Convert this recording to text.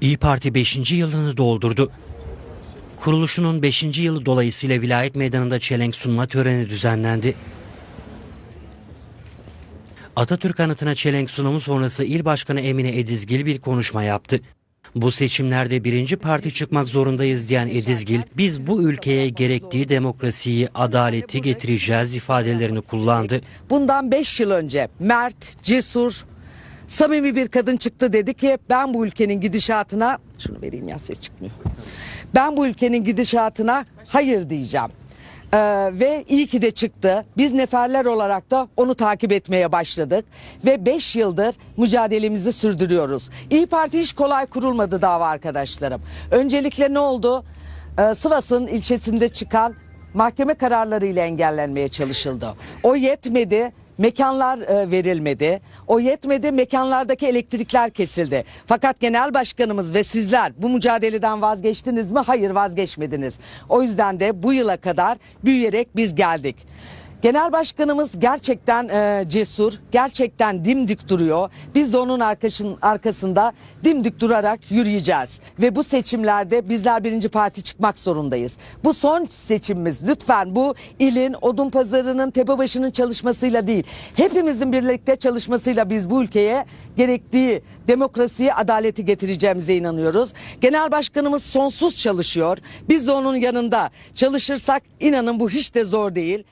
İyi Parti 5. yılını doldurdu. Kuruluşunun 5. yılı dolayısıyla Vilayet Meydanı'nda çelenk sunma töreni düzenlendi. Atatürk anıtına çelenk sunumu sonrası İl Başkanı Emine Edizgil bir konuşma yaptı. Bu seçimlerde birinci parti çıkmak zorundayız diyen Edizgil, biz bu ülkeye gerektiği demokrasiyi, adaleti getireceğiz ifadelerini kullandı. Bundan 5 yıl önce mert, cesur, samimi bir kadın çıktı dedi ki ben bu ülkenin gidişatına şunu vereyim ya ses çıkmıyor. Ben bu ülkenin gidişatına hayır diyeceğim. Ee, ve iyi ki de çıktı. Biz neferler olarak da onu takip etmeye başladık ve 5 yıldır mücadelemizi sürdürüyoruz. İyi Parti hiç kolay kurulmadı dava arkadaşlarım. Öncelikle ne oldu? Ee, Sivas'ın ilçesinde çıkan mahkeme kararlarıyla engellenmeye çalışıldı. O yetmedi. Mekanlar e, verilmedi. O yetmedi. Mekanlardaki elektrikler kesildi. Fakat genel başkanımız ve sizler bu mücadeleden vazgeçtiniz mi? Hayır vazgeçmediniz. O yüzden de bu yıla kadar büyüyerek biz geldik. Genel başkanımız gerçekten e, cesur, gerçekten dimdik duruyor. Biz de onun arkasın, arkasında dimdik durarak yürüyeceğiz. Ve bu seçimlerde bizler birinci parti çıkmak zorundayız. Bu son seçimimiz. Lütfen bu ilin, odun pazarının, tepebaşının çalışmasıyla değil. Hepimizin birlikte çalışmasıyla biz bu ülkeye gerektiği demokrasiyi, adaleti getireceğimize inanıyoruz. Genel başkanımız sonsuz çalışıyor. Biz de onun yanında çalışırsak inanın bu hiç de zor değil.